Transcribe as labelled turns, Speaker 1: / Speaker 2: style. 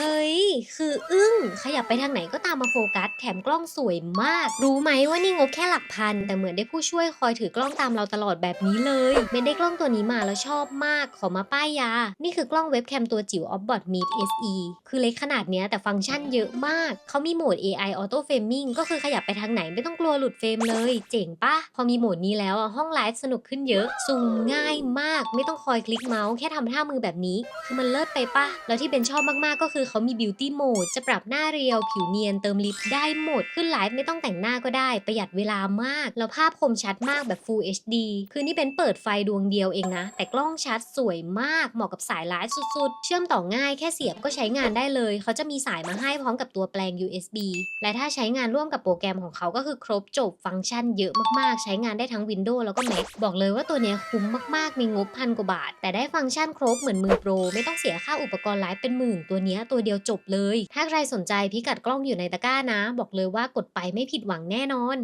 Speaker 1: เฮ้ย คืออึ้ง ขยับไปทางไหนก็ตามมาโฟกัส แถมกล้องสวยมาก รู้ไหมว่านี่งบแค่หลักพัน แต่เหมือนได้ผู้ช่วยคอยถือกล้องตามเราตลอดแบบนี้เลยเบนได้กล้องตัวนี้มาแล้วชอบมาก ขอมาป้ายยา นี่คือกล้องเว็บแคมตัวจิ๋ว Offbot Meet SE คือเล็กขนาดเนี้ยแต่ฟังก์ชันเยอะมาก เขามีโหมด AI Auto Framing ก็คือขยับไปทางไหนไม่ต้องกลัวหลุดเฟรมเลย เจ๋งปะพอมีโหมดนี้แล้วอะห้องไลฟ์สนุกขึ้นเยอะซูมง่ายมาก ไม่ต้องคอยคลิกเมาส์แค่ทำท่ามือแบบนี้ คือมันเลิศไปปะแล้วที่เป็นชอบมากๆก็คือเขามี Beauty Mode จะปรับหน้าเรียวผิวเนียนเติมลิปได้หมด ขึ้นไลฟ์ไม่ต้องแต่งหน้าก็ได้ ประหยัดเวลามาก แล้วภาพคมชัดมากแบบ Full HD คือนี่เป็นเปิดไฟดวงเดียวเองนะ แต่กล้องชัดสวยมาก เหมาะกับสายไลฟ์สุดๆ เชื่อมต่อง่ายแค่เสียบก็ใช้งานได้เลย เขาจะมีสายมาให้พร้อมกับตัวแปลง USB และถ้าใช้งานร่วมกับโปรแกรมของเขาก็คือครบจบฟังก์ชันเยอะมากๆ ใช้งานได้ทั้ง Windows แล้วก็ Mac บอกเลยว่าตัวเนี้ยคุ้มมากๆในงบพันกว่าบาท แต่ได้ฟังก์ชันครบเหมือนมือโปรไม่ต้องเสียค่าอุปกรณ์ไลฟ์เป็นหมื่นตัวเนี้ยตัวเดียวจบเลเลย ถ้าใครสนใจพิกัดกล้องอยู่ในตะกร้านะ บอกเลยว่ากดไปไม่ผิดหวังแน่นอน